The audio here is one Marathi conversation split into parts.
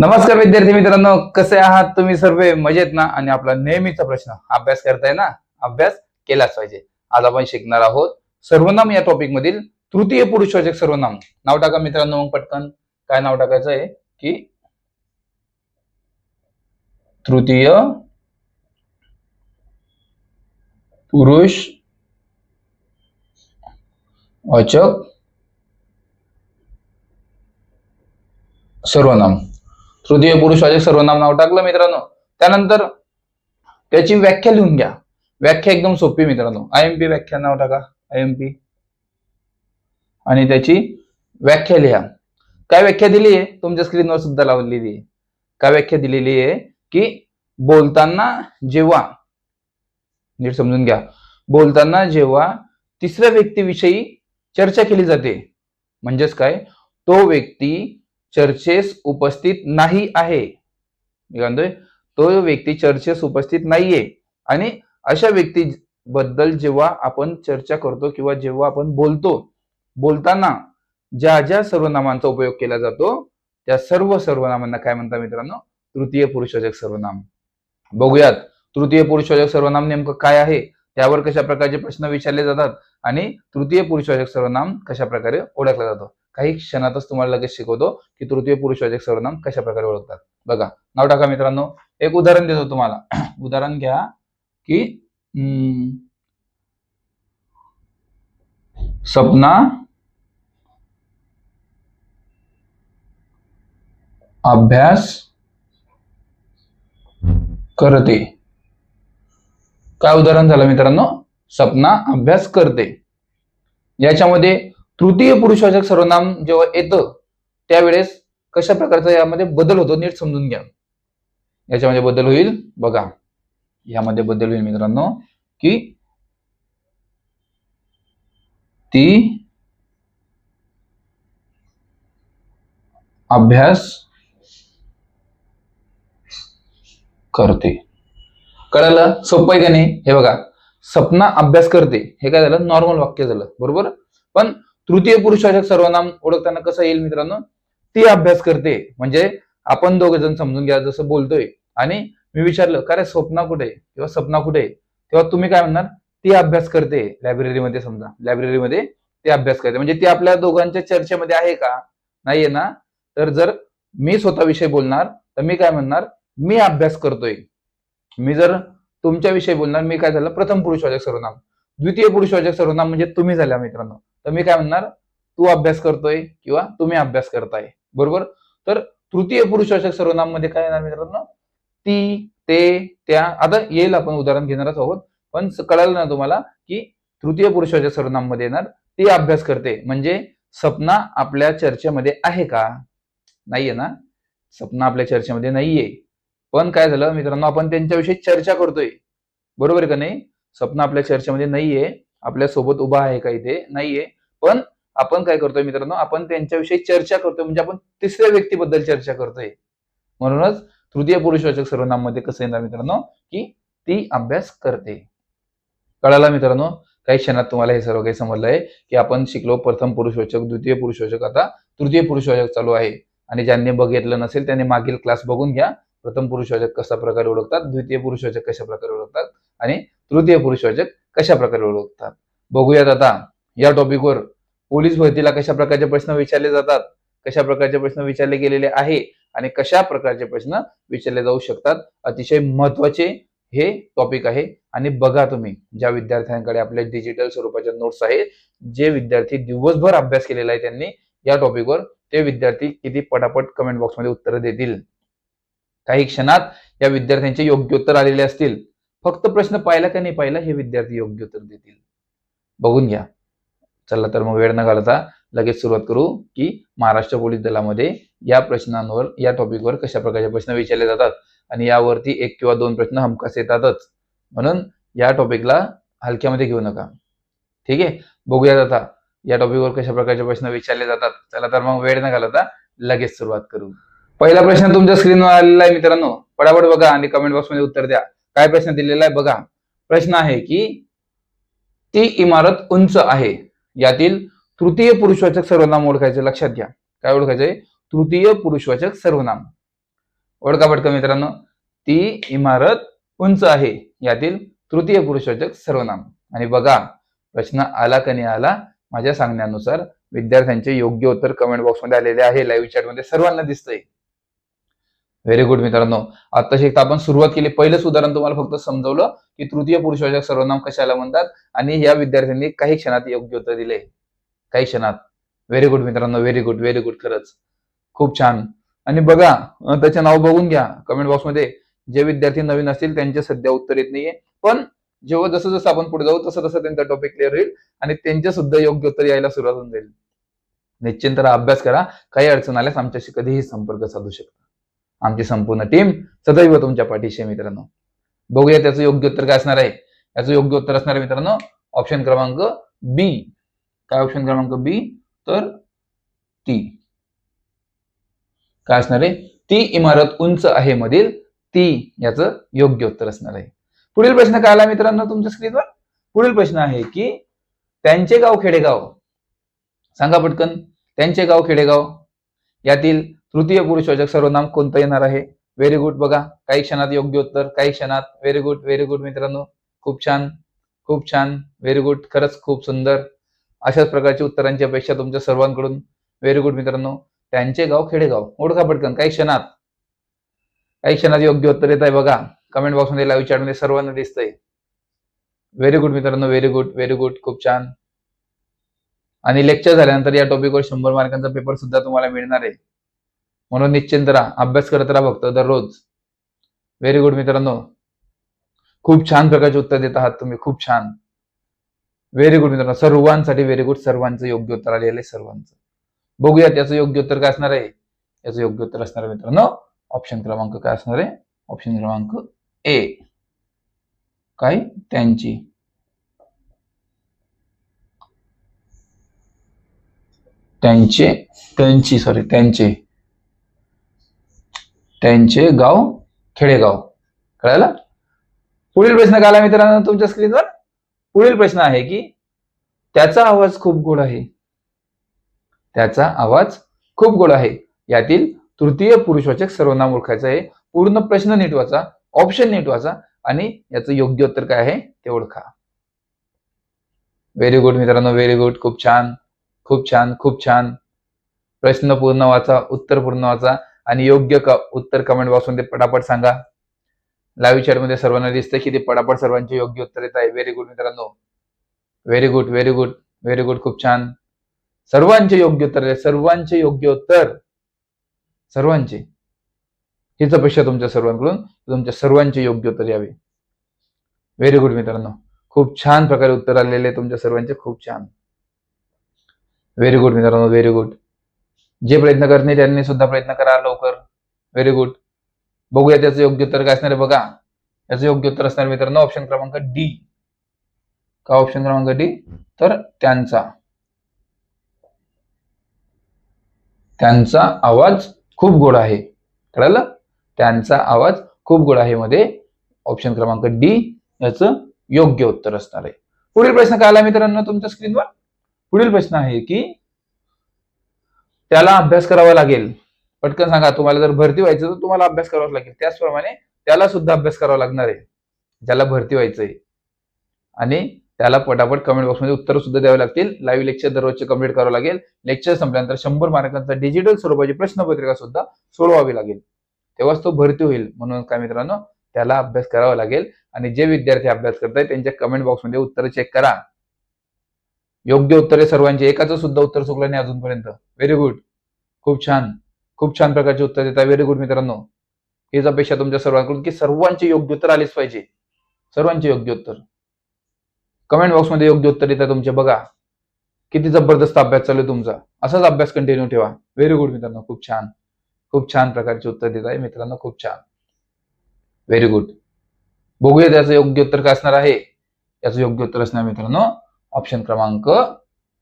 नमस्कार विद्यार्थी मित्रांनो कसे आहात तुम्ही सर्व? मजेत ना? आणि आपला नेहमीचा प्रश्न अभ्यास करताय ना? अभ्यास केलाच पाहिजे. आज आपण शिकणार आहोत सर्वनाम या टॉपिक मधील तृतीय पुरुषवाचक सर्वनाम. नाव टाका मित्रांनो मग पटकन. काय नाव टाकायचं आहे? की तृतीय पुरुष वाचक सर्वनाम. तृतीय पुरुषवाचक सर्वनाम नाव टाकलं मित्रांनो. त्यानंतर त्याची व्याख्या लिहून घ्या. व्याख्या एकदम सोपी मित्रांनो. आय एम पी व्याख्या नाव टाका. आय एम पी आणि त्याची व्याख्या लिहा. काय व्याख्या दिली आहे? तुमच्या स्क्रीनवर सुद्धा लावलेली आहे. काय व्याख्या दिलेली आहे? की बोलताना जेव्हा नीट समजून घ्या. बोलताना जेव्हा तिसऱ्या व्यक्तीविषयी चर्चा केली जाते म्हणजेच काय? तो व्यक्ती चर्चेस उपस्थित नाही आहे. मी म्हणतोय? तो व्यक्ती चर्चेस उपस्थित नाहीये. आणि अशा व्यक्ती बद्दल जेव्हा आपण चर्चा करतो किंवा जेव्हा आपण बोलतो बोलताना ज्या ज्या सर्वनामांचा उपयोग केला जातो त्या सर्व सर्वनामांना काय म्हणतात मित्रांनो? तृतीय पुरुषवाचक सर्वनाम. बघूयात तृतीय पुरुषवाचक सर्वनाम नेमकं काय आहे? त्यावर कशा प्रकारचे प्रश्न विचारले जातात? आणि तृतीय पुरुषवाचक सर्वनाम कशा प्रकारे ओळखला जातो? काही क्षणातच तुम्हाला लगेच शिकवतो की तृतीय पुरुषवाचक सर्वनाम कशा प्रकारे ओळखतात. बघा नाव टाका मित्रांनो. एक उदाहरण देतो तुम्हाला. उदाहरण घ्या की सपना अभ्यास करते. काय उदाहरण झालं मित्रांनो? सपना अभ्यास करते. याच्यामध्ये तृतीय पुरुषवाचक सर्वनाम जेव्हा येतं त्यावेळेस कशा प्रकारचा यामध्ये बदल होतो नीट समजून घ्या. याच्यामध्ये बदल होईल बघा. यामध्ये बदल होईल मित्रांनो की ती अभ्यास करते. कळालं? सोपं आहे का नाही? हे बघा. सपना अभ्यास करते. हे काय झालं? नॉर्मल वाक्य झालं. बरोबर? पण तृतीय पुरुषवाचक सर्वनाम ओळखताना कसं येईल मित्रांनो? ती अभ्यास करते. म्हणजे आपण दोघ जण समजून घ्या जसं बोलतोय. आणि मी विचारलं का रे स्वप्ना कुठे? किंवा सपना कुठे? आहे? तेव्हा तुम्ही काय म्हणणार? ती अभ्यास करते लायब्ररीमध्ये समजा. लायब्ररीमध्ये ती अभ्यास करते. म्हणजे ती आपल्या दोघांच्या चर्चेमध्ये आहे का? नाहीये ना? तर जर मी स्वतः विषयी बोलणार तर मी काय म्हणणार? मी अभ्यास करतोय. मी जर तुमच्याविषयी बोलणार मी काय झालं? प्रथम पुरुषवाचक सर्वनाम द्वितीय पुरुषवाचक सर्वनाम म्हणजे तुम्ही झाल्या मित्रांनो. तर मी काय म्हणणार? तू अभ्यास करतोय किंवा तुम्ही अभ्यास करताय. बरोबर? तर तृतीय पुरुषवाचक सर्वनाममध्ये काय येणार मित्रांनो? ती ते त्या. आता येईल आपण उदाहरण घेणारच आहोत. पण कळालं ना तुम्हाला की तृतीय पुरुषवाचक सर्वनाममध्ये येणार ती अभ्यास करते. म्हणजे सपना आपल्या चर्चेमध्ये आहे का? नाहीये ना? सपना आपल्या चर्चेमध्ये नाहीये. पण काय झालं मित्रांनो आपण त्यांच्याविषयी चर्चा करतोय. बरोबर आहे का नाही? सपना आपल्या चर्चेमध्ये नाहीये. आपल्यासोबत उभा आहे का इथे? नाहीये. पण आपण काय करतोय मित्रांनो आपण त्यांच्याविषयी चर्चा करतोय म्हणजे आपण तिसऱ्या व्यक्तीबद्दल चर्चा करतोय. म्हणूनच तृतीय पुरुषवाचक सर्वनाममध्ये कसं येणार मित्रांनो की ती अभ्यास करते. कळाला मित्रांनो? काही क्षणात तुम्हाला हे सर्व काही समजलंय की आपण शिकलो प्रथम पुरुषवाचक द्वितीय पुरुषवाचक आता तृतीय पुरुषवाचक चालू आहे. आणि ज्यांनी बघितलं नसेल त्यांनी मागील क्लास बघून घ्या प्रथम पुरुषवाचक कशा प्रकारे ओळखतात द्वितीय पुरुषवाचक कशा प्रकारे ओळखतात आणि तृतीय पुरुषवाचक कशा प्रकारे ओळखतात. बघूयात आता या टॉपिकवर पोलीस भरतीला कशा प्रकारचे प्रश्न विचारले जातात कशा प्रकारचे प्रश्न विचारले गेलेले आहे आणि कशा प्रकारचे प्रश्न विचारले जाऊ शकतात अतिशय महत्त्वाचे हे टॉपिक आहे. आणि बघा तुम्ही ज्या विद्यार्थ्यांकडे आपल्या डिजिटल स्वरूपाच्या नोट्स आहेत जे विद्यार्थी दिवसभर अभ्यास केलेला आहे त्यांनी या टॉपिकवर ते विद्यार्थी किती पटापट कमेंट बॉक्समध्ये उत्तरं देतील. काही क्षणात या विद्यार्थ्यांचे योग्य उत्तर आलेले असतील. फक्त प्रश्न पाहिला का नाही पाहिला हे विद्यार्थी योग्य उत्तर देतील. बघून घ्या. चला तर मग वेळ न घालता लगेच सुरुवात करू की महाराष्ट्र पोलीस दलामध्ये या प्रश्नांवर या टॉपिकवर कशा प्रकारचे प्रश्न विचारले जातात आणि यावरती एक किंवा दोन प्रश्न हमखास येतातच. म्हणून या टॉपिकला हलक्यामध्ये घेऊ नका. ठीक आहे? बघूयात आता या टॉपिकवर कशा प्रकारचे प्रश्न विचारले जातात. चला तर मग वेळ न घालता लगेच सुरुवात करू. पहिला प्रश्न तुमच्या स्क्रीनवर आलेला आहे मित्रांनो. पडापड बघा आणि कमेंट बॉक्समध्ये उत्तर द्या. काय प्रश्न दिलेला आहे? बघा. प्रश्न आहे की ती इमारत उंच आहे. यातील तृतीय पुरुषवाचक सर्वनाम ओळखायचे लक्षात घ्या. काय ओळखायचंय तृतीय पुरुषवाचक सर्वनाम. ओळखा पटकन मित्रांनो. ती इमारत उंच आहे. यातील तृतीय पुरुषवाचक सर्वनाम. आणि बघा प्रश्न आला का नाही आला? माझ्या सांगण्यानुसार विद्यार्थ्यांचे योग्य उत्तर कमेंट बॉक्समध्ये आलेले आहे. लाईव्ह चॅटमध्ये सर्वांना दिसतंय. व्हेरी गुड मित्रांनो. आता शिकता आपण सुरुवात केली. पहिलंच उदाहरण तुम्हाला फक्त समजवलं की तृतीय पुरुषवाचक सर्वनाम कशाला म्हणतात? आणि या विद्यार्थ्यांनी काही क्षणात योग्य उत्तर दिले. काही क्षणात. व्हेरी गुड मित्रांनो. व्हेरी गुड व्हेरी गुड खरंच. खूप छान. आणि बघा त्याचे नाव बघून घ्या. कमेंट बॉक्समध्ये जे विद्यार्थी नवीन असतील त्यांचे सध्या उत्तर येत नाहीये. पण जेव्हा जसं जसं आपण पुढे जाऊ तसं तसं त्यांचा टॉपिक क्लिअर होईल आणि त्यांचे सुद्धा योग्य उत्तर यायला सुरुवात होऊन जाईल. निश्चिंत अभ्यास करा. काही अडचण आल्यास आमच्याशी कधीही संपर्क साधू शकता. आमची संपूर्ण टीम सदैव तुमच्या पाठीशी आहे मित्रांनो. बघूया त्याचं योग्य उत्तर काय असणार आहे. याचं योग्य उत्तर असणार आहे मित्रांनो ऑप्शन क्रमांक बी काय ऑप्शन क्रमांक बी तर ती काय असणार आहे? ती इमारत उंच आहे मधील ती याचं योग्य उत्तर असणार आहे. पुढील प्रश्न काय आला मित्रांनो तुमच्या स्क्रीनवर पुढील प्रश्न आहे की त्यांचे गाव खेडेगाव. सांगा पटकन त्यांचे गाव खेडेगाव. यातील तृतीय पुरुषवाचक सर्वनाम कोणतं येणार आहे? व्हेरी गुड बघा काही क्षणात योग्य उत्तर काही क्षणात व्हेरी गुड व्हेरी गुड मित्रांनो. खूप छान खूप छान व्हेरी गुड खरंच खूप सुंदर. अशाच प्रकारची उत्तरांची अपेक्षा तुमच्या सर्वांकडून. व्हेरी गुड मित्रांनो. त्यांचे गाव खेडेगाव. ओळखा पटकन काही क्षणात. काही क्षणात योग्य उत्तर येत आहे बघा. कमेंट बॉक्समध्ये लाईव्ह चॅटमध्ये सर्वांना दिसतंय. व्हेरी गुड मित्रांनो व्हेरी गुड व्हेरी गुड खूप छान. आणि लेक्चर झाल्यानंतर या टॉपिकवर शंभर मार्कांचा पेपर सुद्धा तुम्हाला मिळणार आहे. म्हणून निश्चिंत राहा. अभ्यास करत राहा फक्त दररोज. व्हेरी गुड मित्रांनो. खूप छान प्रकारचे उत्तर देत आहात तुम्ही खूप छान. व्हेरी गुड मित्रांनो. सर्वांसाठी व्हेरी गुड सर्वांचं योग्य उत्तर आलेलं आहे सर्वांचं. बघूया त्याचं योग्य उत्तर काय असणार आहे. याचं योग्य उत्तर असणार आहे मित्रांनो ऑप्शन क्रमांक काय असणार आहे? ऑप्शन क्रमांक ए काय? त्यांची. त्यांचे त्यांची सॉरी त्यांचे. त्यांचे गाव खेडेगाव. कळायला पुढील प्रश्न काय आला मित्रांनो तुमच्या स्क्रीनवर पुढील प्रश्न आहे की त्याचा आवाज खूप गोड आहे. त्याचा आवाज खूप गोड आहे. यातील तृतीय पुरुषवाचक सर्वनाम ओळखायचं आहे. पूर्ण प्रश्न नीट वाचा ऑप्शन नीट वाचा आणि याचं योग्य उत्तर काय आहे ते ओळखा. व्हेरी गुड मित्रांनो व्हेरी गुड खूप छान खूप छान खूप छान. प्रश्न पूर्ण वाचा उत्तर पूर्ण वाचा. आणि योग्य क- उत्तर कमेंट बॉक्समध्ये पटापट सांगा. लाईव्ह चॅटमध्ये सर्वांना दिसतं की ते पटापट सर्वांचे योग्य उत्तर येत आहे. व्हेरी गुड मित्रांनो. Very good very good very good खूप छान. सर्वांचे योग्य उत्तर आहे सर्वांचे योग्य उत्तर. सर्वांचे. हीच अपेक्षा तुमच्या सर्वांकडून. तुमच्या सर्वांचे योग्य उत्तर यावे व्हेरी गुड मित्रांनो. खूप छान प्रकारे उत्तर आलेले तुमच्या सर्वांचे. खूप छान. व्हेरी गुड मित्रांनो. व्हेरी गुड जे प्रयत्न करत नाही त्यांनी सुद्धा प्रयत्न करा लवकर. व्हेरी गुड बघूया त्याचं योग्य उत्तर काय असणार आहे बघा. याचं योग्य उत्तर असणार मित्रांनो ऑप्शन क्रमांक डी का ऑप्शन क्रमांक डी तर त्यांचा. त्यांचा आवाज खूप गोड आहे. कळालं? त्यांचा आवाज खूप गोड आहे मध्ये. ऑप्शन क्रमांक डी याचं योग्य उत्तर असणार आहे. पुढील प्रश्न काय आला मित्रांनो तुमच्या स्क्रीनवर पुढील प्रश्न आहे की त्याला अभ्यास करावा लागेल. पटकन सांगा तुम्हाला जर भरती व्हायचं तर तुम्हाला अभ्यास करावा लागेल. त्याचप्रमाणे त्याला सुद्धा अभ्यास करावा लागणार आहे. ज्याला भरती व्हायचंय. आणि त्याला पटापट कमेंट बॉक्समध्ये उत्तर सुद्धा द्यावे लागतील. लाईव्ह लेक्चर दररोजचे कंप्लीट करावं लागेल. लेक्चर संपल्यानंतर शंभर मार्कांचा डिजिटल स्वरूपाची प्रश्नपत्रिका सुद्धा सोडवावी लागेल. तेव्हाच तो भरती होईल. म्हणून काय मित्रांनो त्याला अभ्यास करावा लागेल. आणि जे विद्यार्थी अभ्यास करताय त्यांच्या कमेंट बॉक्समध्ये उत्तर चेक करा. योग्य उत्तरे सर्वांची. एकाचं सुद्धा उत्तर चुकलं नाही अजूनपर्यंत. व्हेरी गुड खूप छान. खूप छान प्रकारचे उत्तर देता. व्हेरी गुड मित्रांनो. हीच अपेक्षा तुमच्या सर्वांकडून की सर्वांचे योग्य उत्तर आलेच पाहिजे. सर्वांचे योग्य उत्तर. कमेंट बॉक्समध्ये योग्य उत्तर येतं तुमचे. बघा. किती जबरदस्त अभ्यास चालू आहे तुमचा. असाच अभ्यास कंटिन्यू ठेवा. व्हेरी गुड मित्रांनो. खूप छान. खूप छान प्रकारचे उत्तर देत आहे मित्रांनो. खूप छान. व्हेरी गुड बघूया त्याचं योग्य उत्तर काय असणार आहे. याचं योग्य उत्तर असणार मित्रांनो. ऑप्शन क्रमांक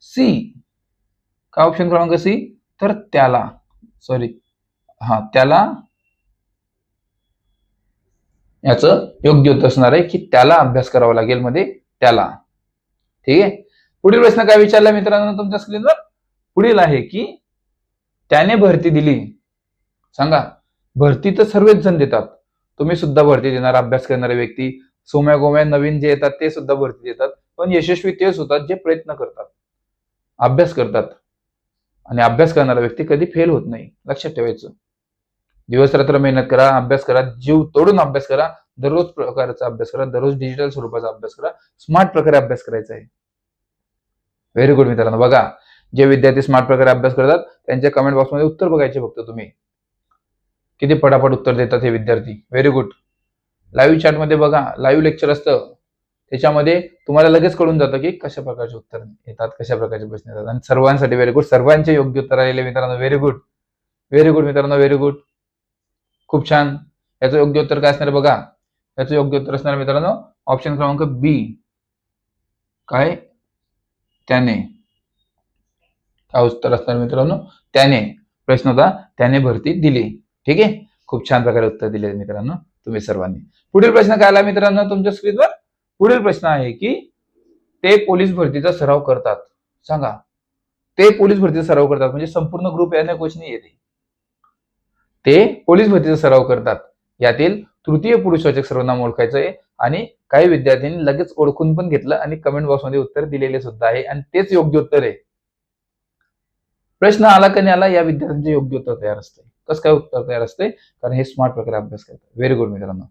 सी काय ऑप्शन क्रमांक सी तर त्याला सॉरी हा त्याला याचं योग्य उत्तर असणार आहे की त्याला अभ्यास करावा लागेल मध्ये त्याला. ठीक आहे? पुढील प्रश्न काय विचारला मित्रांनो तुमच्या स्क्रीनवर पुढील आहे की त्याने भरती दिली. सांगा. भरती तर सर्वच जण देतात. तुम्ही सुद्धा भरती देणार अभ्यास करणारे व्यक्ती सोम्या गोम्या नवीन जे येतात ते सुद्धा भरती देतात. पण यशस्वी तेच होतात जे प्रयत्न करतात. अभ्यास करतात. आणि अभ्यास करणारा व्यक्ती कधी फेल होत नाही. लक्षात ठेवायचं. दिवस रात्र मेहनत करा अभ्यास करा जीव तोडून अभ्यास करा दररोज प्रकारचा अभ्यास करा दररोज डिजिटल स्वरूपाचा अभ्यास करा स्मार्ट प्रकारे अभ्यास करायचा आहे. व्हेरी गुड मित्रांनो. बघा जे विद्यार्थी स्मार्ट प्रकारे अभ्यास करतात त्यांच्या कमेंट बॉक्समध्ये उत्तर बघायचे फक्त तुम्ही. किती पटापट उत्तर देतात हे विद्यार्थी. व्हेरी गुड लाईव्ह चॅटमध्ये बघा लाईव्ह लेक्चर असतं. त्याच्यामध्ये तुम्हाला लगेच कळून जातं की कशा प्रकारचे उत्तर येतात कशा प्रकारचे प्रश्न येतात. आणि सर्वांसाठी व्हेरी गुड सर्वांचे योग्य उत्तर आलेले मित्रांनो व्हेरी गुड व्हेरी गुड मित्रांनो व्हेरी गुड खूप छान. याचं योग्य उत्तर काय असणार बघा. याचं योग्य उत्तर असणार मित्रांनो ऑप्शन क्रमांक बी काय? त्याने. काय उत्तर असणार मित्रांनो? त्याने. प्रश्न होता त्याने भरती दिली. ठीक आहे? खूप छान प्रकारे उत्तर दिले मित्रांनो तुम्ही सर्वांनी. पुढील प्रश्न काय आला मित्रांनो तुमच्या स्क्रीनवर पुढील प्रश्न आहे की ते पोलीस भरतीचा सराव करतात. सांगा. ते पोलीस भरतीचा सराव करतात. म्हणजे संपूर्ण ग्रुप याने क्वेश्चन येते. ते पोलीस भरतीचा सराव करतात. यातील तृतीय पुरुषवाचक सर्वनाम ओळखायचं आहे आणि काही विद्यार्थ्यांनी लगेच ओळखून पण घेतलं आणि कमेंट बॉक्समध्ये उत्तर दिलेले सुद्धा आहे आणि तेच योग्य उत्तर आहे. प्रश्न आला का नाही आला या विद्यार्थ्यांचे योग्य उत्तर तयार असते कसं काय उत्तर तयार असते कारण हे स्मार्ट प्रकारे अभ्यास करतात. व्हेरी गुड मित्रांनो.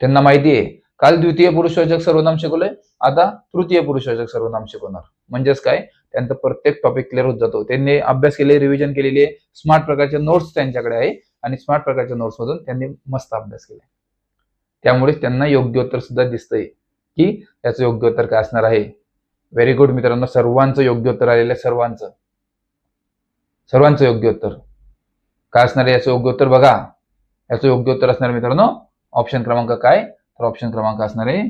त्यांना माहिती आहे. काल द्वितीय पुरुषवाचक सर्वनाम शिकवलंय आता तृतीय पुरुषवाचक सर्वनाम शिकवणार. म्हणजेच काय? त्यांचा प्रत्येक टॉपिक क्लिअर होत जातो. त्यांनी अभ्यास केले रिव्हिजन केलेली आहे. स्मार्ट प्रकारचे नोट्स त्यांच्याकडे आहे. आणि स्मार्ट प्रकारच्या नोट्स मधून त्यांनी मस्त अभ्यास केलाय. त्यामुळे त्यांना योग्य उत्तर सुद्धा दिसतंय. की त्याचं योग्य उत्तर काय असणार आहे? व्हेरी गुड मित्रांनो सर्वांचं योग्य उत्तर आलेलं आहे सर्वांचं. सर्वांचं योग्य उत्तर काय असणार आहे? याचं योग्य उत्तर बघा. याचं योग्य उत्तर असणार मित्रांनो ऑप्शन क्रमांक काय? तर ऑप्शन क्रमांक असणार आहे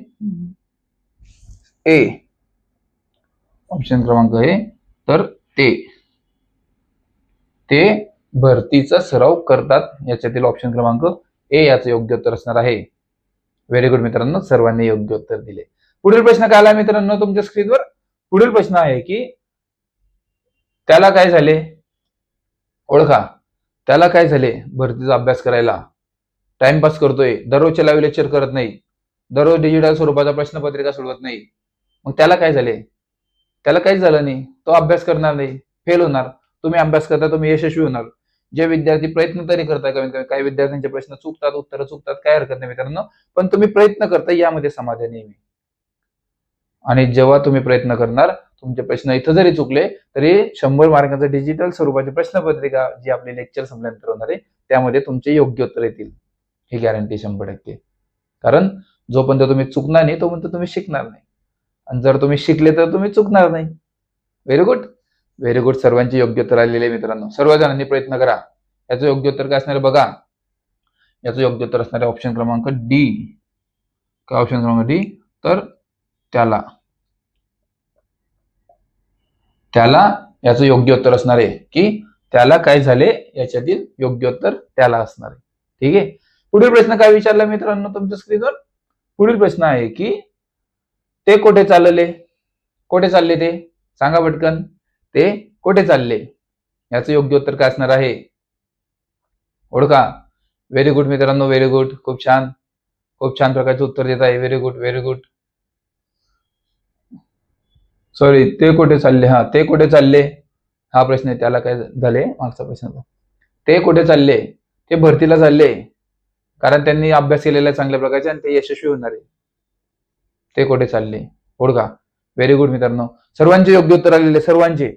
ए ऑप्शन क्रमांक आहे. तर ते. ते भरतीचा सराव करतात. याच्यातील ऑप्शन क्रमांक ए याचं योग्य उत्तर असणार आहे. व्हेरी गुड मित्रांनो सर्वांनी योग्य उत्तर दिले. पुढील प्रश्न काय आला मित्रांनो तुमच्या स्क्रीनवर पुढील प्रश्न आहे की त्याला काय झाले? ओळखा. त्याला काय झाले? भरतीचा अभ्यास करायला. टाइमपास करतोय. दररोजच्या लाईव्ह लेक्चर करत नाही. दररोज डिजिटल स्वरूपाचा प्रश्नपत्रिका सोडवत नाही. मग त्याला काय झाले? त्याला काहीच झालं नाही. तो अभ्यास करणार नाही. फेल होणार. तुम्ही अभ्यास करता तुम्ही यशस्वी होणार. जे विद्यार्थी प्रयत्न तरी करताय कमीत कमी काही विद्यार्थ्यांचे प्रश्न चुकतात उत्तर चुकतात काय हरकत नाही मित्रांनो. पण तुम्ही प्रयत्न करता यामध्ये समाधान नेहमी आणि जेव्हा तुम्ही प्रयत्न करणार तुमचे प्रश्न इथं जरी चुकले तरी शंभर मार्कांचा डिजिटल स्वरूपाची प्रश्नपत्रिका जी आपले लेक्चर संपल्यानंतर होणार आहे त्यामध्ये तुमचे योग्य उत्तर येतील. ही गॅरंटी शंभर टक्के. कारण जोपर्यंत तुम्ही चुकणार नाही तोपर्यंत तुम्ही शिकणार नाही. आणि जर तुम्ही शिकले तर तुम्ही चुकणार नाही. व्हेरी गुड व्हेरी गुड सर्वांचे योग्य उत्तर आलेले मित्रांनो. सर्वजणांनी प्रयत्न करा. याचं योग्य उत्तर काय असणार बघा. याचं योग्य उत्तर असणार आहे ऑप्शन क्रमांक डी काय ऑप्शन क्रमांक डी तर त्याला. त्याला याचं योग्य उत्तर असणार आहे की त्याला काय झाले? याच्यातील योग्य उत्तर त्याला असणार आहे. ठीक आहे? पुढील प्रश्न काय विचारला मित्रांनो तुमच्या स्क्रीनवर? पुढील प्रश्न आहे की ते कुठे चालले? कोठे चालले ते? सांगा पटकन. ते कुठे चालले? याचं योग्य उत्तर काय असणार आहे? ओळखा. व्हेरी गुड मित्रांनो व्हेरी गुड खूप छान. खूप छान प्रकारचे उत्तर देत आहे. Very good very good sorry ते कुठे चालले? हा ते कुठे चालले? हा प्रश्न आहे त्याला काय झाले? मागचा प्रश्न ते कुठे चालले? ते भरतीला चालले. कारण त्यांनी अभ्यास केलेला आहे चांगल्या प्रकारचे आणि ते यशस्वी होणार आहे. ते कुठे चालले? ओळखा. व्हेरी गुड मित्रांनो. सर्वांचे योग्य उत्तर आलेले सर्वांचे.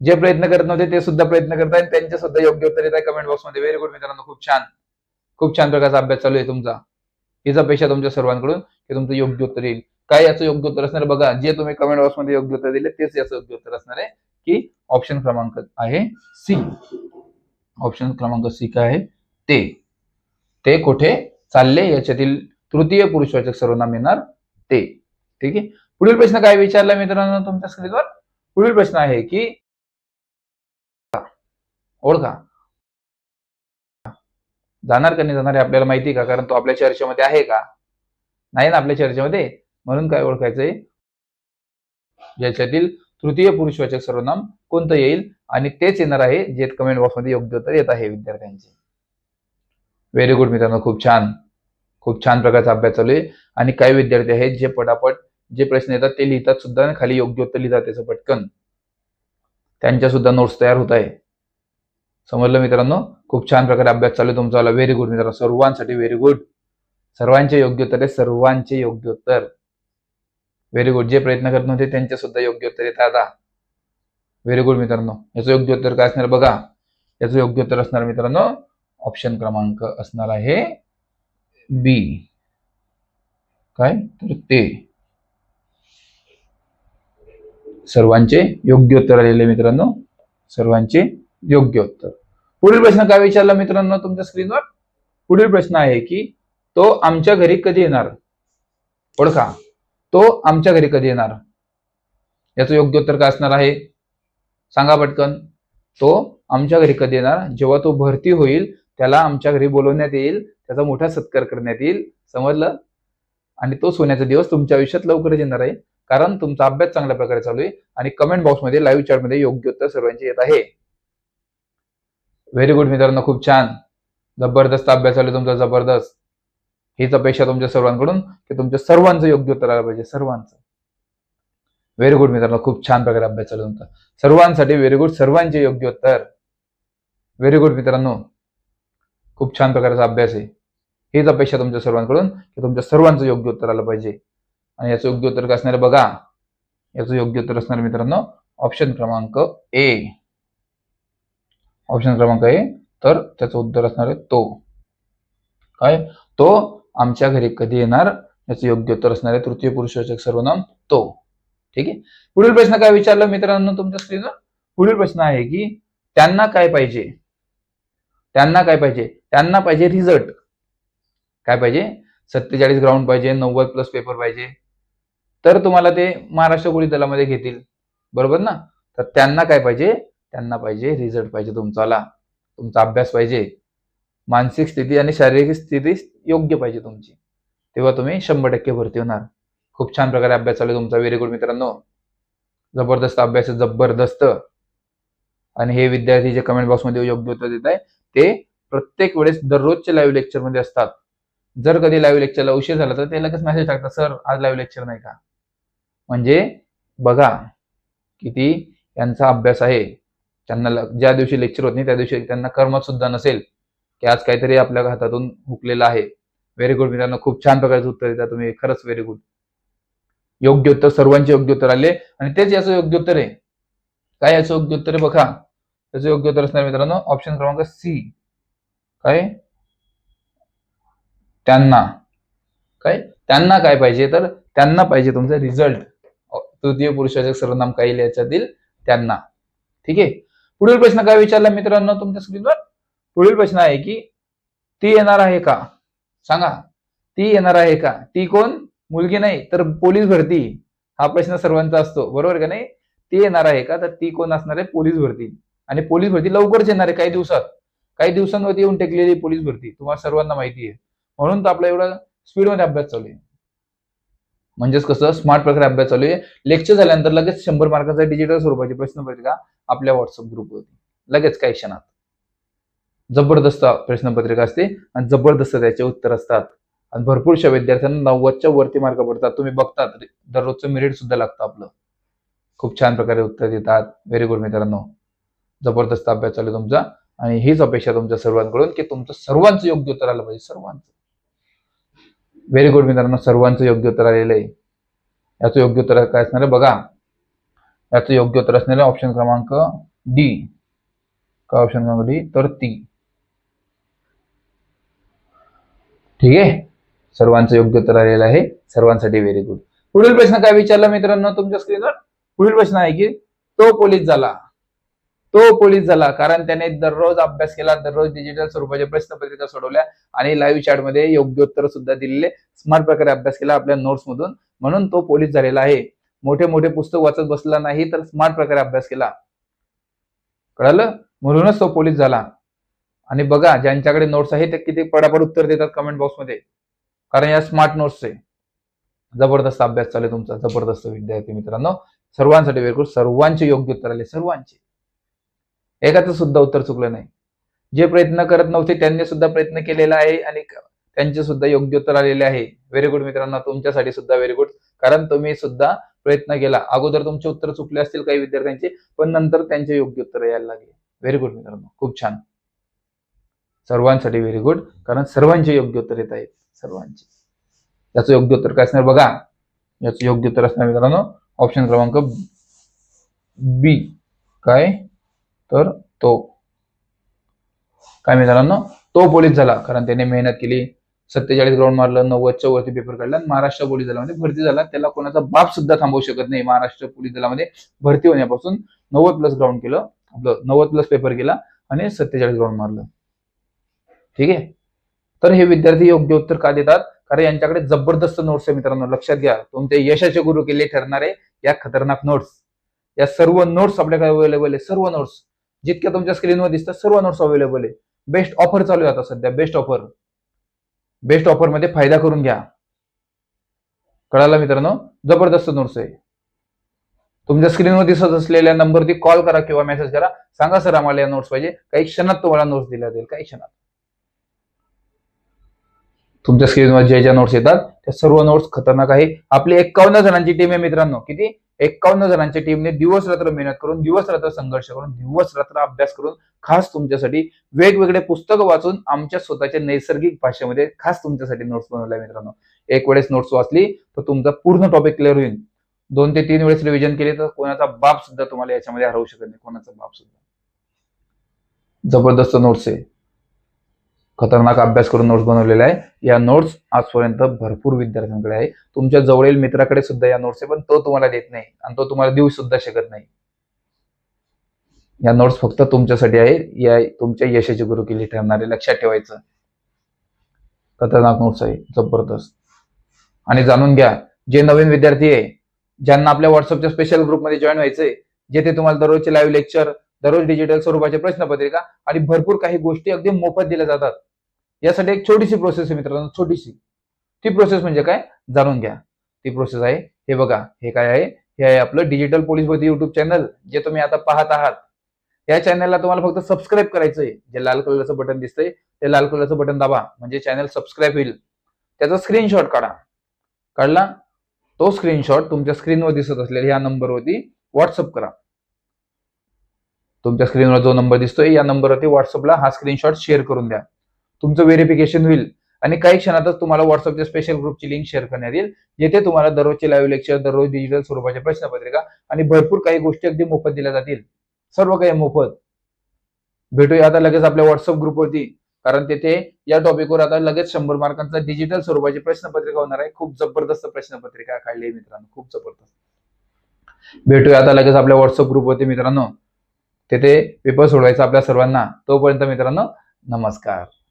जे प्रयत्न करत नव्हते ते सुद्धा प्रयत्न करत आहेत. त्यांचे सुद्धा योग्य उत्तर येत आहे कमेंट बॉक्समध्ये व्हेरी गुड मित्रांनो. खूप छान. खूप छान प्रकारचा अभ्यास चालू आहे तुमचा. हीच अपेक्षा तुमच्या सर्वांकडून की तुमचं योग्य उत्तर येईल. काय याचं योग्य उत्तर असणार बघा. जे तुम्ही कमेंट बॉक्समध्ये योग्य उत्तर दिले तेच याचं योग्य उत्तर असणार आहे की ऑप्शन क्रमांक आहे सी ऑप्शन क्रमांक सी काय आहे? ते. ते कुठे? चालले याच्यातील तृतीय पुरुषवाचक सर्वनाम येणार ते. ठीक आहे? पुढील प्रश्न काय विचारला मित्रांनो तुमच्या स्क्रीनवर पुढील प्रश्न आहे की ओळखा. जाणार का नाही जाणार आहे आपल्याला माहिती आहे का? कारण तो आपल्या चर्चेमध्ये आहे का? नाही ना आपल्या चर्चेमध्ये? म्हणून काय ओळखायचंय? याच्यातील तृतीय पुरुषवाचक सर्वनाम कोणतं येईल? आणि तेच येणार आहे जे कमेंट बॉक्समध्ये योग्य उत्तर येत आहे विद्यार्थ्यांचे. व्हेरी गुड मित्रांनो खूप छान. खूप छान प्रकारचा अभ्यास चालू आहे. आणि काही विद्यार्थी आहेत जे पटापट जे प्रश्न येतात ते लिहितात सुद्धा आणि खाली योग्य उत्तर लिहितात त्याचं पटकन. त्यांच्या सुद्धा नोट्स तयार होत आहे. समजलं मित्रांनो? खूप छान प्रकारे अभ्यास चालू आहे तुमचा व्हेरी गुड मित्रांनो सर्वांसाठी व्हेरी गुड सर्वांचे योग्य उत्तर आहे सर्वांचे योग्य उत्तर. व्हेरी गुड जे प्रयत्न करत नव्हते त्यांचे सुद्धा योग्य उत्तर येत आता. व्हेरी गुड मित्रांनो. याचं योग्य उत्तर काय असणार बघा. याचं योग्य उत्तर असणार मित्रांनो ऑप्शन क्रमांक असणार आहे बी काय? तर ते. सर्वांचे योग्य उत्तर आलेले मित्रांनो. सर्वांचे योग्य उत्तर. पुढील प्रश्न काय विचारला मित्रांनो तुमच्या स्क्रीनवर पुढील प्रश्न आहे की तो आमच्या घरी कधी येणार? ओळखा. तो आमच्या घरी कधी येणार? याचं योग्य उत्तर काय असणार आहे? सांगा पटकन. तो आमच्या घरी कधी येणार? जेव्हा तो भरती होईल त्याला आमच्या घरी बोलवण्यात येईल त्याचा मोठा सत्कार करण्यात येईल समजलं? आणि तो सोन्याचा दिवस तुमच्या आयुष्यात लवकरच येणार आहे कारण तुमचा अभ्यास चांगल्या प्रकारे चालू आहे आणि कमेंट बॉक्समध्ये लाईव्ह चॅटमध्ये योग्य उत्तर सर्वांचे येत आहे. व्हेरी गुड मित्रांनो खूप छान. जबरदस्त अभ्यास चालू तुमचा जबरदस्त. हीच अपेक्षा तुमच्या सर्वांकडून की तुमच्या सर्वांचं योग्य उत्तर आलं पाहिजे सर्वांचं. व्हेरी गुड मित्रांनो खूप छान प्रकारे अभ्यास चालू तुमचा. सर्वांसाठी व्हेरी गुड सर्वांचे योग्य उत्तर. व्हेरी गुड मित्रांनो. खूप छान प्रकारचा अभ्यास आहे. हीच अपेक्षा तुमच्या सर्वांकडून की तुमच्या सर्वांचं योग्य उत्तर आलं पाहिजे. आणि याचं योग्य उत्तर काय असणार बघा. याचं योग्य उत्तर असणार मित्रांनो ऑप्शन क्रमांक ए ऑप्शन क्रमांक ए तर त्याचं उत्तर असणार आहे तो. काय? तो आमच्या घरी कधी येणार? याचं योग्य उत्तर असणार आहे तृतीय पुरुषवाचक सर्वनाम तो. ठीक आहे? पुढील प्रश्न काय विचारला मित्रांनो तुमच्या स्क्रीनवर? पुढील प्रश्न आहे की त्यांना काय पाहिजे? त्यांना काय पाहिजे? त्यांना पाहिजे रिझल्ट काय पाहिजे? सत्तेचाळीस ग्राउंड पाहिजे नव्वद प्लस पेपर पाहिजे. तर तुम्हाला ते महाराष्ट्र पोलीस दलामध्ये घेतील. बरोबर ना? तर त्यांना काय पाहिजे? त्यांना पाहिजे रिझल्ट पाहिजे तुमचाला तुमचा अभ्यास पाहिजे. मानसिक स्थिती आणि शारीरिक स्थिती योग्य पाहिजे तुमची. तेव्हा तुम्ही शंभर टक्के भरती होणार. खूप छान प्रकारे अभ्यास चालू तुमचा. व्हेरी गुड मित्रांनो. जबरदस्त अभ्यास जबरदस्त. आणि हे विद्यार्थी जे कमेंट बॉक्समध्ये योग्य उत्तर देत आहे ते प्रत्येक वेळेस दररोजच्या लाईव्ह लेक्चरमध्ये असतात. जर कधी लाईव्ह लेक्चरला उशीर झाला तर ते लगेच मेसेज टाकतात सर आज लाईव्ह लेक्चर नाही का? म्हणजे बघा किती यांचा अभ्यास आहे. त्यांना ज्या दिवशी लेक्चर होत नाही त्या दिवशी त्यांना कर्मच सुद्धा नसेल की आज काहीतरी आपल्या हातातून हुकलेलं आहे. व्हेरी गुड मित्रांनो खूप छान प्रकारचं उत्तर देता तुम्ही. खरंच व्हेरी गुड योग्य उत्तर सर्वांचे योग्य उत्तर आले. आणि तेच याचं योग्य उत्तर आहे. काय याचं योग्य उत्तर आहे बघा. त्याचं योग्य उत्तर असणार मित्रांनो. ऑप्शन क्रमांक सी काय? त्यांना. काय? त्यांना काय पाहिजे? तर त्यांना पाहिजे तुमचा रिझल्ट तृतीय पुरुषाचे सर्वनाम काही याच्यातील त्यांना. ठीक आहे? पुढील प्रश्न काय विचारला मित्रांनो तुमच्या स्क्रीनवर पुढील प्रश्न आहे की ती येणार आहे का? सांगा. ती येणार आहे का? ती कोण? मुलगी नाही. तर पोलीस भरती. हा प्रश्न सर्वांचा असतो. बरोबर का नाही? ती येणार आहे का? तर ती कोण असणार आहे? पोलीस भरती. आणि पोलीस भरती लवकरच येणार आहे काही दिवसात. काही दिवसांवरती येऊन टेकलेली पोलीस भरती तुम्हाला सर्वांना माहिती आहे. म्हणून तर आपला एवढा स्पीडमध्ये अभ्यास चालू आहे. म्हणजेच कसं स्मार्ट प्रकारे अभ्यास चालू आहे. लेक्चर झाल्यानंतर लगेच शंभर मार्काचा डिजिटल स्वरूपाची प्रश्नपत्रिका आपल्या व्हॉट्सअप ग्रुपवरती लगेच काही क्षणात. जबरदस्त प्रश्नपत्रिका असते आणि जबरदस्त त्याचे उत्तर असतात. आणि भरपूरशा विद्यार्थ्यांना नव्वदच्या वरती मार्क पडतात. तुम्ही बघतात दररोजचं मेरिट सुद्धा लागतं आपलं. खूप छान प्रकारे उत्तर देतात. व्हेरी गुड मित्रांनो. जबरदस्त अभ्यास चालू तुमचा. आणि हीच अपेक्षा तुमच्या सर्वांकडून की तुमचं सर्वांचं योग्य उत्तर आलं पाहिजे सर्वांचं. व्हेरी गुड मित्रांनो सर्वांचं योग्य उत्तर आलेलं आहे. याचं योग्य उत्तर काय असणार आहे? बघा. याचं योग्य उत्तर असणार आहे ऑप्शन क्रमांक डी काय ऑप्शन क्रमांक डी तर ती ठीक आहे? सर्वांचं योग्य उत्तर आलेलं आहे. सर्वांसाठी व्हेरी गुड पुढील प्रश्न काय विचारला मित्रांनो तुमच्या स्क्रीनवर पुढील प्रश्न आहे की तो पोलीस झाला. तो पोलीस झाला. कारण त्याने दररोज अभ्यास केला दररोज डिजिटल स्वरूपाच्या प्रश्नपत्रिका सोडवल्या आणि लाईव्ह चॅटमध्ये योग्य उत्तर सुद्धा दिलेले स्मार्ट प्रकारे अभ्यास केला आपल्या नोट्स मधून. म्हणून तो पोलीस झालेला आहे. मोठे मोठे पुस्तक वाचत बसला नाही तर स्मार्ट प्रकारे अभ्यास केला. कळालं? म्हणूनच तो पोलीस झाला. आणि बघा ज्यांच्याकडे नोट्स आहे ते किती पडापड उत्तर देतात कमेंट बॉक्समध्ये कारण या स्मार्ट नोट्स आहे. जबरदस्त अभ्यास चालू आहे तुमचा. जबरदस्त विद्यार्थी मित्रांनो. सर्वांसाठी वेगळं सर्वांचे योग्य उत्तर आले. सर्वांचे. एकाचं सुद्धा उत्तर चुकलं नाही. जे प्रयत्न करत नव्हते त्यांनी सुद्धा प्रयत्न केलेला आहे आणि त्यांचे सुद्धा योग्य उत्तर आलेले आहे. व्हेरी गुड मित्रांनो तुमच्यासाठी सुद्धा व्हेरी गुड कारण तुम्ही सुद्धा प्रयत्न केला. अगोदर तुमचे उत्तर चुकले असतील काही विद्यार्थ्यांचे पण नंतर त्यांचे योग्य उत्तर यायला लागले. व्हेरी गुड मित्रांनो खूप छान. सर्वांसाठी व्हेरी गुड कारण सर्वांचे योग्य उत्तर येत आहेत. सर्वांचे. याचं योग्य उत्तर काय असणार बघा. याचं योग्य उत्तर असणार मित्रांनो ऑप्शन क्रमांक बी काय? तर तो काय मित्रांनो तो पोलीस झाला कारण त्याने मेहनत केली सत्तेचाळीस ग्राउंड मारलं नव्वदच्या वरती पेपर काढला आणि महाराष्ट्र पोलीस दलामध्ये भरती झाला. त्याला कोणाचा बाप सुद्धा थांबवू शकत नाही. महाराष्ट्र पोलीस दलामध्ये भरती होण्यापासून नव्वद प्लस ग्राउंड केलं आपलं नव्वद प्लस पेपर केला आणि सत्तेचाळीस ग्राउंड मारलं. ठीक आहे? तर हे विद्यार्थी योग्य उत्तर का देतात? कारण यांच्याकडे जबरदस्त नोट्स आहे मित्रांनो. लक्षात घ्या. तुमचे यशाचे गुरु केले ठरणारे या खतरनाक नोट्स या सर्व नोट्स आपल्याकडे अवेलेबल आहे. सर्व नोट्स जितक्या तुमच्या स्क्रीनवर दिसतात सर्व नोट्स अवेलेबल आहे. बेस्ट ऑफर चालू आहे आता सध्या बेस्ट ऑफर बेस्ट ऑफरमध्ये फायदा करून घ्या. कळाला मित्रांनो? जबरदस्त नोट्स आहे. तुमच्या स्क्रीनवर दिसत असलेल्या नंबरवरती कॉल करा किंवा मेसेज करा. सांगा सर आम्हाला या नोट्स पाहिजे. काही क्षणात तुम्हाला नोट्स दिल्या जाईल काही क्षणात. तुमच्या स्क्रीनवर जे ज्या नोट्स येतात त्या सर्व नोट्स खतरनाक आहे. आपली एक्कावन्न जणांची टीम आहे मित्रांनो. किती? एक्कावन्न जणांच्या टीमने दिवस रात्र मेहनत करून दिवस रात्र संघर्ष करून दिवस रात्र अभ्यास करून खास तुमच्यासाठी वेगवेगळे पुस्तकं वाचून आमच्या स्वतःच्या नैसर्गिक भाषेमध्ये खास तुमच्यासाठी नोट्स बनवल्या मित्रांनो. एक वेळेस नोट्स वाचली तर तुमचा पूर्ण टॉपिक क्लिअर होईल. दोन ते तीन वेळेस रिव्हिजन केले तर कोणाचा बाप सुद्धा तुम्हाला याच्यामध्ये हरवू शकत नाही. कोणाचा बाप सुद्धा. जबरदस्त नोट्स आहे. खतरनाक अभ्यास करून नोट्स बनवलेला आहे. या नोट्स आजपर्यंत भरपूर विद्यार्थ्यांकडे आहे. तुमच्या जवळील मित्राकडे सुद्धा या नोट्स आहे पण तो तुम्हाला देत नाही आणि तो तुम्हाला देऊ सुद्धा शकत नाही. या नोट्स फक्त तुमच्यासाठी आहे. या तुमच्या यशाची गुरु केली ठरणारे लक्षात ठेवायचं. खतरनाक नोट्स आहे. जबरदस्त. आणि जाणून घ्या जे नवीन विद्यार्थी आहे ज्यांना आपल्या व्हॉट्सअपच्या स्पेशल ग्रुपमध्ये जॉईन व्हायचंय जेथे तुम्हाला दररोजचे लाईव्ह लेक्चर दररोज डिजिटल स्वरूपाचे प्रश्नपत्रिका आणि भरपूर काही गोष्टी अगदी मोफत दिल्या जातात. यासाठी एक छोटीशी प्रोसेस आहे मित्रांनो छोटीशी. ती प्रोसेस म्हणजे काय? जाणून घ्या. ती प्रोसेस आहे हे बघा हे काय आहे? हे आहे आपलं डिजिटल पोलीस भरती युट्यूब चॅनल जे तुम्ही आता पाहत आहात. या चॅनलला तुम्हाला फक्त सबस्क्राईब करायचंय. जे लाल कलरचं बटन दिसतंय ते लाल कलरचं बटन दाबा. म्हणजे चॅनल सबस्क्राईब होईल. त्याचा स्क्रीनशॉट काढा. काढला? तो स्क्रीनशॉट तुमच्या स्क्रीनवर दिसत असलेल्या या नंबरवरती व्हॉट्सअप करा. तुमच्या स्क्रीनवर जो नंबर दिसतोय या नंबरवरती व्हॉट्सअपला हा स्क्रीनशॉट शेअर करून द्या. तुमचं व्हेरिफिकेशन होईल आणि काही क्षणातच तुम्हाला व्हॉट्सअपच्या स्पेशल ग्रुपची लिंक शेअर करण्यात येईल जेथे तुम्हाला दररोजचे लाईव्ह लेक्चर दररोज डिजिटल स्वरूपाचे प्रश्नपत्रिका आणि भरपूर काही गोष्टी अगदी मोफत दिल्या जातील. सर्व काही मोफत. भेटूया आता लगेच आपल्या व्हॉट्सअप ग्रुपवरती कारण तेथे या टॉपिकवर आता लगेच शंभर मार्कांचा डिजिटल स्वरूपाची प्रश्नपत्रिका होणार आहे. खूप जबरदस्त प्रश्नपत्रिका काढली आहे मित्रांनो खूप जबरदस्त. भेटूया आता लगेच आपल्या व्हॉट्सअप ग्रुपवरती मित्रांनो. तेथे पेपर सोडवायचा आपल्या सर्वांना. तोपर्यंत मित्रांनो नमस्कार.